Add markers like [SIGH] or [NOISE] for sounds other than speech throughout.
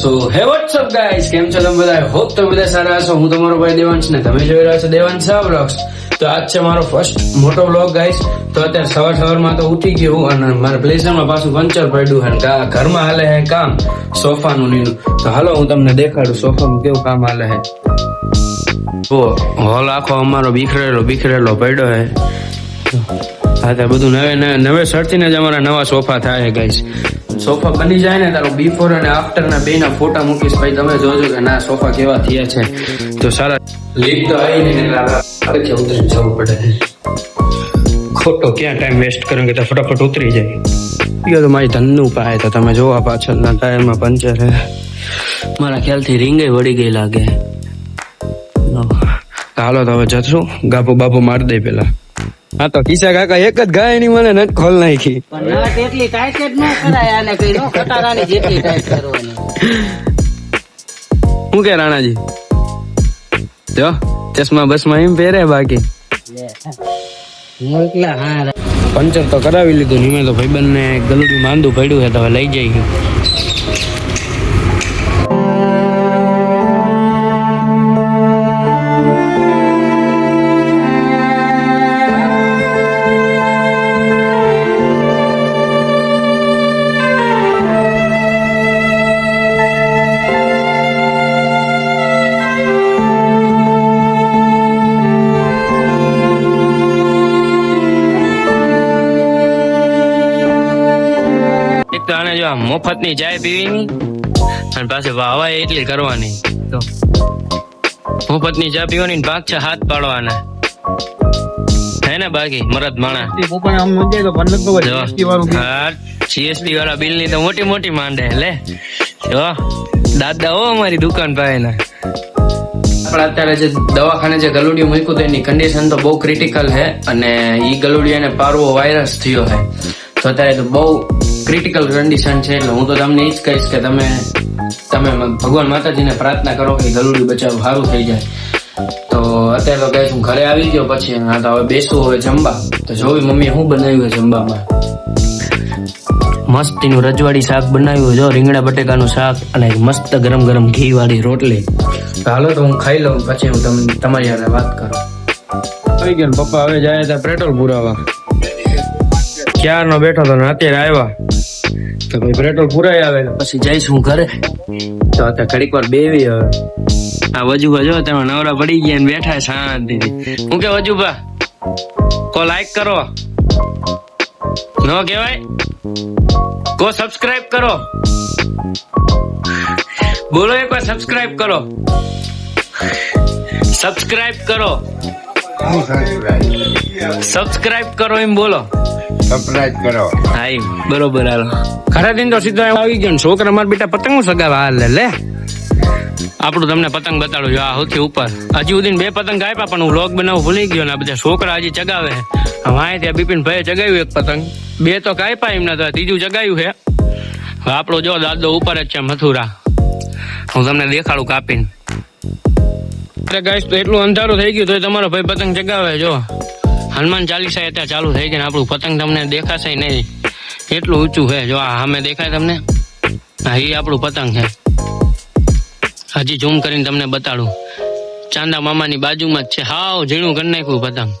સો હે WhatsApp guys કેમ છો તમે બધા? હોપ તમે બધા સારા હશો. હું તમારો ભાઈ દેવાંશ ને તમે જોઈ રહ્યા છો દેવાંશ શાહ બ્લોગ્સ તો આજ છે મારો ફર્સ્ટ મોટો વ્લોગ ગાઈસ તો અત્યારે સવાર સવારમાં તો ઉઠી ગયો અને મારા પ્લેસરમાં પાછું પંચર પડ્યું છે ઘરમાં હાલે હે કામ. સોફાનું ને એનું. તો હાલો, હું તમને દેખાડું સોફામાં કેવું કામ હાલે હે તો હોલ આખો અમારો બીખરેલો બીખરેલો પડ્યો હે હા, તે બધું નવે નવે શર્ટથી જ અમારા નવા સોફા થાય ગાઈસ સોફા બની જાય ને તારો બિફોર અને આફ્ટર ના બે ના ફોટા મૂકીશ, ભાઈ, તમે જોજો કે ના સોફા કેવા થયા છે. તો સારા લીક તો આવી ને આપણે ઉતરીને જવું પડે. ખોટો ક્યાં ટાઈમ વેસ્ટ કરો કે તો ફટાફટ ઉતરી જાય. ગયો તો મારી ધનનું પાય તો તમે જોવા પાછળના ટાયરમાં પંચર હે. મારા ખ્યાલથી રીંગે વળી ગઈ લાગે. હાલો તો હવે જશું. ગાપો બાપો મારી દે પેલા. હા તો કિસ્સા કાકા એક જ ગાયની મને નટ ખોલ નાખી. પણ ના એટલી ટાઈટ જ ન કરાય આને કઈ નો ખટારાની જેટલી ટાઈટ કરવાની. શું કે રાણાજી? જો ચશ્મા બસમાં એમ પહેરે બાકી. હા પંચર તો કરાવી લીધું નિમે તો ભાઈબંધ ને ગલુડી માંદું પડ્યું છે તો લઈ જઈ તો આને જો મફતની ચાય પીવીની? અને પાછી વાવા એટલી કરવાની. તો મફતની ચા પીવાની ભાગ છે હાથ પાડવાના. હે ને બાકી મરદ માણા જીએસટી વાળા બિલ. ની તો મોટી મોટી માંડે લે. જો દાદા હો અમારી દુકાન પાસે ના પણ અત્યારે જે દવાખાને જે ગલુડિયું મૂક્યું હતું એની કન્ડિશન તો બહુ ક્રિટિકલ છે અને ઈ ગલુડિયાને પારવો વાયરસ થયો છે. તો અત્યારે તો બહુ ક્રિટિકલ કન્ડિશન છે, એટલે હું તો તમને એ જ કહીશ કે તમે તમે ભગવાન માતાજીને પ્રાર્થના કરો કે ગલુડી બચાવ સારું થઈ જાય. તો અત્યારે તો કહીશ હું ઘરે આવી ગયો પછી, હા તો હવે બેસવું હવે જમવા. તો જોવી મમ્મી શું બનાવ્યું છે જમવામાં? મસ્તીનું રજવાડી શાક બનાવ્યું, જો રીંગણા બટેકાનું શાક અને મસ્ત ગરમ ગરમ ઘી વાળી રોટલી હાલો તો હું ખાઈ લઉં, પછી હું તમને, તમારી સાથે વાત કરું. આવી ગયો પપ્પા હવે જાય ત્યાં પેટ્રોલ પુરાવા. ક્યારનો બેઠો તો ને અત્યારે આવ્યા. તો ભાઈ પેટ્રોલ પુરાઈ આવે પછી જઈશ હું ઘરે. તો અત્યારે ઘડીક વાર બેવી હવે. આ વજુભા જો તમે નવરા પડી ગયા ને બેઠા શાંતિ હું કે વજુભા કો લાઈક કરો. ન કહેવાય? કો સબસ્ક્રાઇબ કરો? બોલો એક વાર સબસ્ક્રાઇબ કરો. સબસ્ક્રાઇબ કરો. સબસ્ક્રાઇબ કરો એમ બોલો. સપ્રાઈઝ કરો. હાઈ બરોબર, હાલો. ખરા દિન તો સીધો આવી ગયો છોકરા, મારા બેટા પતંગ સગાવા હાલ, લે. આપણું તમને પતંગ બતાડું જો આ સૌથી ઉપર. હજી સુધી બે પતંગ આપ્યા પણ હું લોક બનાવું ભૂલી ગયો ને. આ બધા છોકરા હજી ચગાવે વાંય ત્યાં બિપિન ભાઈ ચગાવ્યું એક પતંગ. બે તો કાપ્યા એમના તો ત્રીજું ચગાવ્યું છે. આપણો જો દાદો ઉપર જ છે, મથુરા. હું તમને દેખાડું કાપીને. ગાઈસ તો એટલું અંધારું થઈ ગયું તો તમારો ભાઈ પતંગ ચગાવે જો. હનુમાન ચાલીસા અત્યારે ચાલુ થઈ ગઈ ને આપણું પતંગ તમને દેખાશે નહીં એટલું ઊંચું છે જો આ સામે દેખાય તમને હા એ આપણું પતંગ છે હજી ઝૂમ કરીને તમને બતાડું ચાંદા મામાની બાજુમાં જ છે હાવ ઝીણું કરી નાખ્યું પતંગ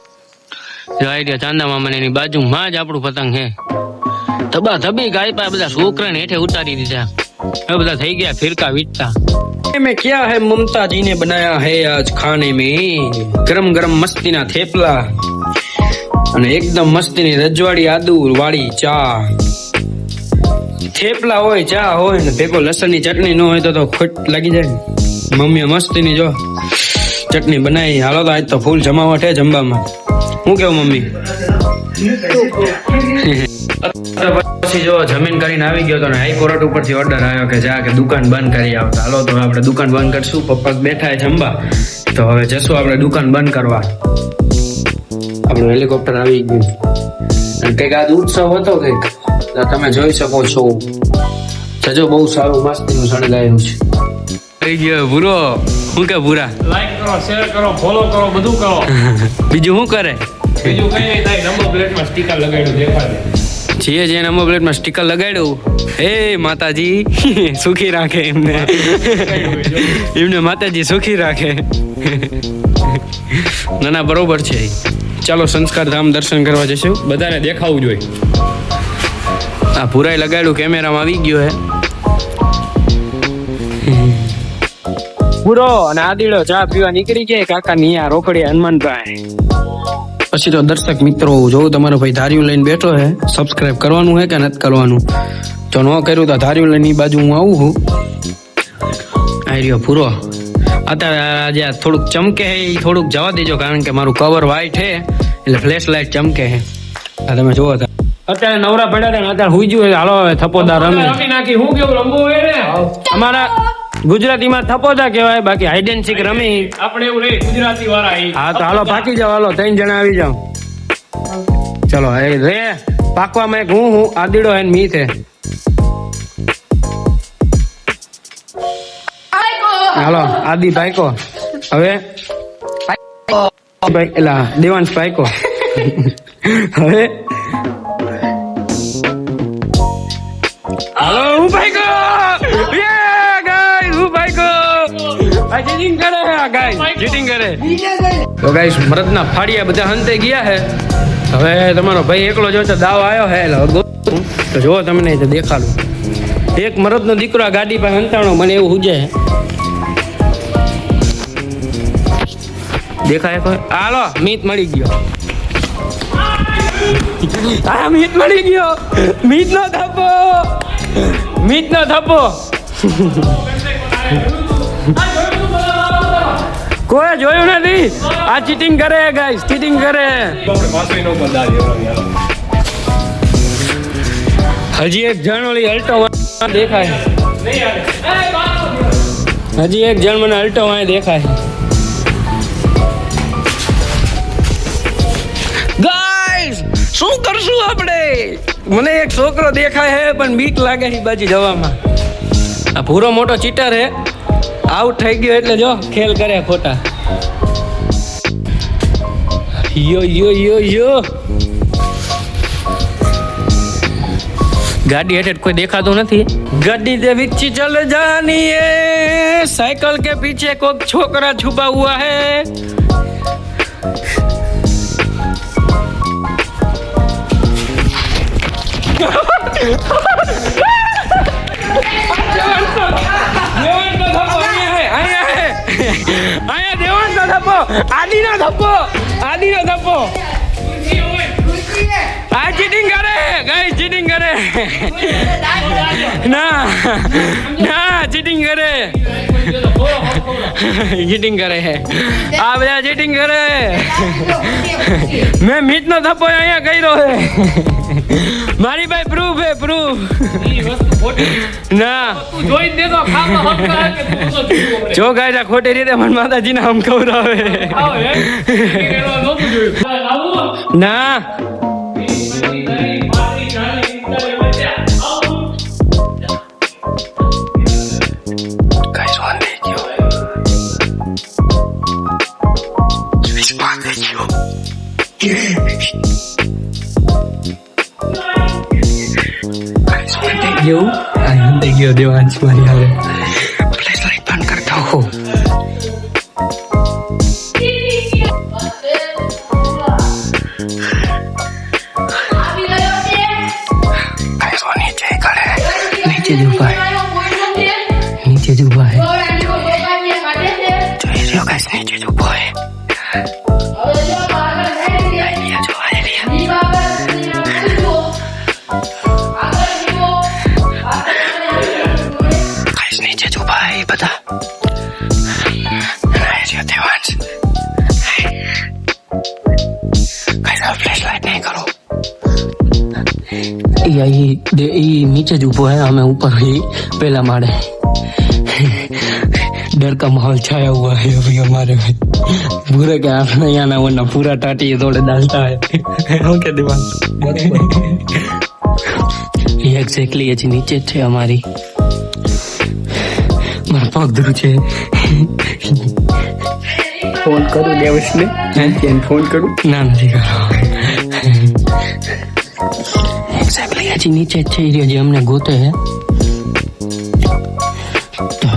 જો આઈડિયા ચાંદા મામાની એની બાજુમાં જ આપણું પતંગ છે તબા તબી ગાય પા બધા છોકરાને હેઠે ઉતારી દીધા હવે બધા થઈ ગયા ફિરકા વીટતા में क्या है ममता जी ने बनाया है आज खाने में गरम गरम मस्तीना थेपला અને એકદમ મસ્તીની રજવાડી આદુ વાળી ચા. થેપલા હોય, ચા હોય ને ભેગો લસણની ચટણી ન હોય તો તો ખોટ લાગી જાય. મમ્મીએ મસ્તીની જો ચટણી બનાવી. હાલો તો આજ તો ફૂલ જમાવટ હે જમવામાં. હું કેવું મમ્મી? પછી જો જમીન કરીને આવી ગયો તો હાઈ હાઈકોર્ટ ઉપરથી ઓર્ડર આવ્યો કે જા કે દુકાન બંધ કરી આવતા હાલો તો આપણે દુકાન બંધ કરશું. પપ્પા બેઠા જમવા. તો હવે જશું આપણે દુકાન બંધ કરવા. આપણું હેલિકોપ્ટર આવી ગયું. અને કંઈક આજ ઉત્સવ હતો કંઈક તમે જોઈ શકો છો. જજો બહુ સારું મસ્તીનું શણગાયું છે. થઈ ગયો ભૂરો. શું કે ભૂરા? લાઈક કરો શેર કરો ફોલો કરો બધું કરો. [LAUGHS] બીજું શું કરે? બીજું કઈ નહીં થાય નંબર પ્લેટમાં સ્ટીકર લગાડ્યું દેખાડે જે જે નંબર પ્લેટમાં સ્ટીકર લગાડ્યું. હે માતાજી [LAUGHS] સુખી રાખે એમને. [LAUGHS] એમને માતાજી સુખી રાખે. ના ના બરોબર છે ચાલો સંસ્કાર ધામ દર્શન કરવા જશું બધાને દેખાવું જોઈએ. આ ભૂરાઈ લગાડ્યું કેમેરામાં આવી ગયો હે. પૂરો અને આદીડો ચા પીવા નીકળી ગયા. કાકા નિયા રોકડી હનુમાનભાઈ. પછી તો દર્શક મિત્રો જોઉં તમારો ભાઈ ધાર્યું લઈને બેઠો હે. સબસ્ક્રાઇબ કરવાનું હે કે નથી કરવાનું? જો ન કર્યું તો ધાર્યું લઈને બાજુ હું આવું છું. આઈ રહ્યો પૂરો અત્યારે આજે થોડુંક ચમકે છે એ થોડુંક જવા દેજો કારણ કે મારું કવર વ્હાઈટ છે એટલે ફ્લેશ લાઇટ ચમકે છે. આ તમે જોવો તા. અત્યારે નવરા પડ્યા હતા અત્યારે હુઈ ગયું હાલો હવે થપોદા રમે નાખી. હું કેવું રમવું હોય ને? અમારા ગુજરાતીમાં થપોદા કહેવાય બાકી હાઈડ એન્ડ સીક રમી. આપણે એવું નહીં ગુજરાતી વાળા હા તો હાલો પાકી જાઓ હાલો ત્રણ જણા આવી જાઓ. ચલો રે પાકવામાં એક હું હું આદીડો હે ને મી છે. હાલો, આદિ ભાઈકો. હવે? એલા, દેવાંશ ભાઈકો. હવે? હાલો, હું ભાઈકો? તો ગાઈસ મરદના ફાડિયા બધા હંતે ગયા છે હવે તમારો ભાઈ એકલો જો દાવ આવ્યો હે, એટલે તો જો તમને દેખાડું. એક મરદનો દીકરો ગાડી પાસે હંતાણો, મને એવું હુજે દેખાય કોઈ? હાલો, મીત મળી ગયો. આ મીત મળી ગયો. મીત નો થપ્પો મીત નો થપ્પો કોઈ જોયું નથી? આ ચીટિંગ કરે ગાઈસ ચીટિંગ કરે. હજી એક જણ ઓલી અલ્ટો દેખાય. હજી એક જણ મને અલ્ટો વાય દેખાય. શું કરશું આપણે મને એક છોકરો દેખાય છે પણ બીક લાગે છે બાજુ જવામાં આ ભૂરો મોટો ચીટર હે આઉટ થઈ ગયો એટલે જો ખેલ કરે ખોટા યો યો યો યો ગાડી હેઠળ કોઈ દેખાતું નથી ગાડી દે વિચી ચલ જાની સાયકલ કે પીછે કોઈક છોકરા છુપા હુઆ હે આદિનો ધપ્પો આદિનો ધપ્પો આ ચીટિંગ કરે ગાય ચીટિંગ કરે ના ના ચીટિંગ કરે ચીટિંગ કરે આ બધા ચીટિંગ કરે મેં મીટ નો થપ્પો અહીંયા કર્યો હે મારી પાસે પ્રૂફ હે પ્રૂફ. ના જ ગાય ખોટી રીતે મને માતાજીને આમ ખવડાવે. ના વાન થઈ ગયો આ વાન થઈ ગયો દેવાંશ મારી હારે ફ્લેશ લાઈટ બંધ ઈ ઈ દે- ઈ નીચે જ ઊભો है हमें ऊपर ही पहला माड़े डर का माहौल छाया हुआ है अभी हमारे में पूरे के आपने यहाँ ना वरना पूरा टाटी ये थोड़े डालता है ओके दिमाग ये एग्जैक्टली ये नीचे જ છે અમારી મારા પગ ધ્રુ છે ફોન કરું દેવશને ફોન કરું ના નથી કરો હજી નીચે જ થઈ રહ્યો જે અમને ગોતે હે.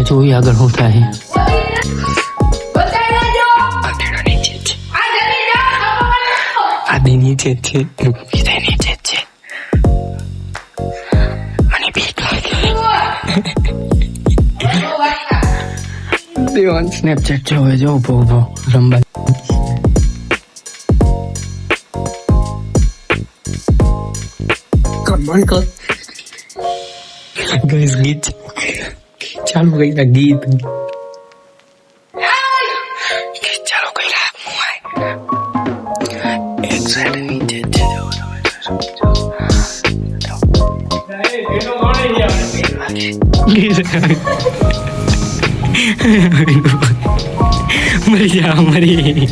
તો એ આગળ શું થાય. આદિ નીચે છે. વિજય નીચે છે. મને બીક લાગે દેવાન સ્નેપચેટ જોવે જો ઊભો ઊભો રંબા કમણ કર ગઈસ ગીત ચાલુ કર્યા ગીત ગીત ચાલુ કર્યા એક સાઈડ નીચે છે મરી જા મરી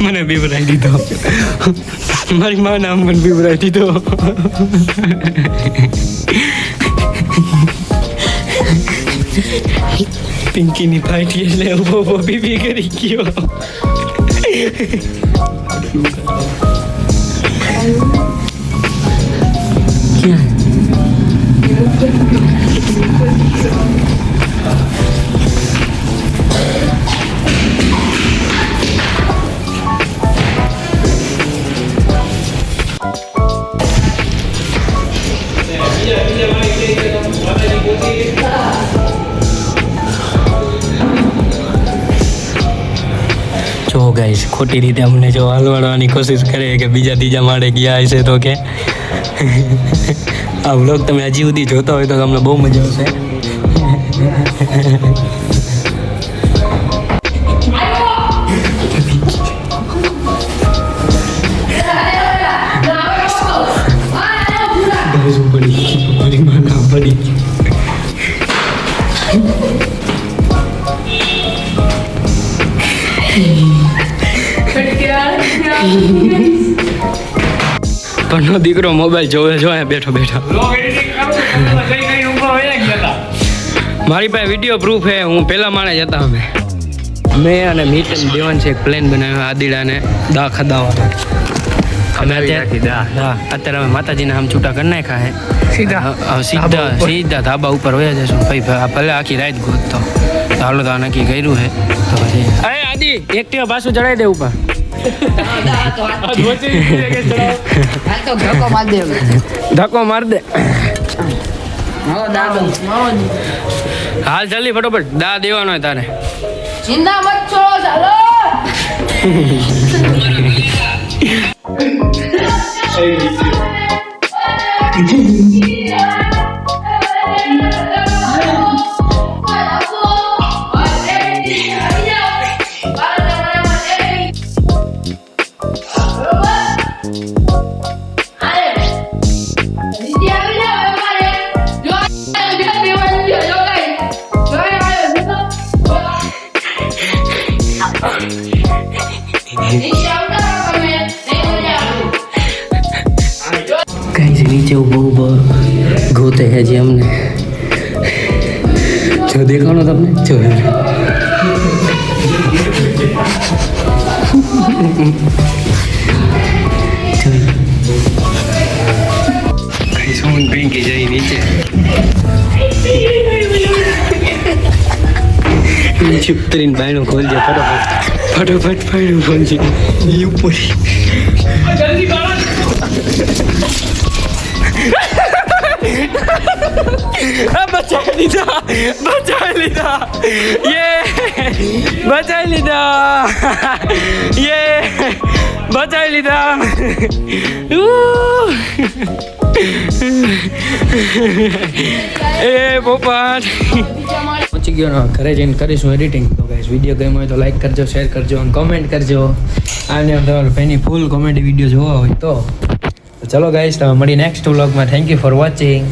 મને બીવરાઈ દીધો મારી મા નામ મને બીવરાઈ દીધો પિંકીની ફાટી એટલે ઊભો ઊભો બીબી કરી ગયો જો ગાઈસ ખોટી રીતે અમને જો હલવાડવાની કોશિશ કરે કે બીજા ત્રીજા માળે ગયા હશે તો કે આ વ્લોગ તમે હજી સુધી જોતા હોય તો તમને બહુ મજા આવશે Guys, નો દીકરો મોબાઈલ જોવે જો બેઠો બેઠો. મારી પાસે વીડિયો પ્રૂફ હે હું પેલા માણે જતા અમે. મેં અને મીટ અને દેવાન છે એક પ્લેન બનાવ્યો આદિડાને દા ખદાવાનો અમે અત્યારે અમે માતાજીના આમ છૂટા કરી નાખ્યા હે. સીધા સીધા સીધા ધાબા ઉપર વયા જશું. ભાઈ ભલે આખી રાત ગોતતો. તો હાલો તો નક્કી કર્યું હે. તો પછી અરે આદિ એક્ટિવા પાછું ચડાવી દે ઉપર. ધક્કો માર દે. હાલ જલ્દી ફટોફટ. દા દેવાનો હોય તારે. ચિંતા મત છોડો ચાલો કઈ ઉતરીને બાયણું ખોલજે ફટોફટ ફટોફટ બાયણું ખોલજે ઈ ઉપર જલ્દી બાળક આ બચાવી લીધા બચાવી લીધા યે બચાવી લીધા યે બચાવી લીધા ઉહ. એ પોપટ પહોંચી ગયો ને, ઘરે જઈને કરીશું એડિટિંગ તો ગાઈસ વીડિયો ગમ્યો હોય તો લાઈક કરજો શેર કરજો અને કોમેન્ટ કરજો. આને અંદર પેની ફૂલ કોમેડી વીડિયો જોવા હોય તો. તો ચલો ગાઈસ તમે મળી નેક્સ્ટ વ્લોગમાં થેન્ક યુ ફોર વોચિંગ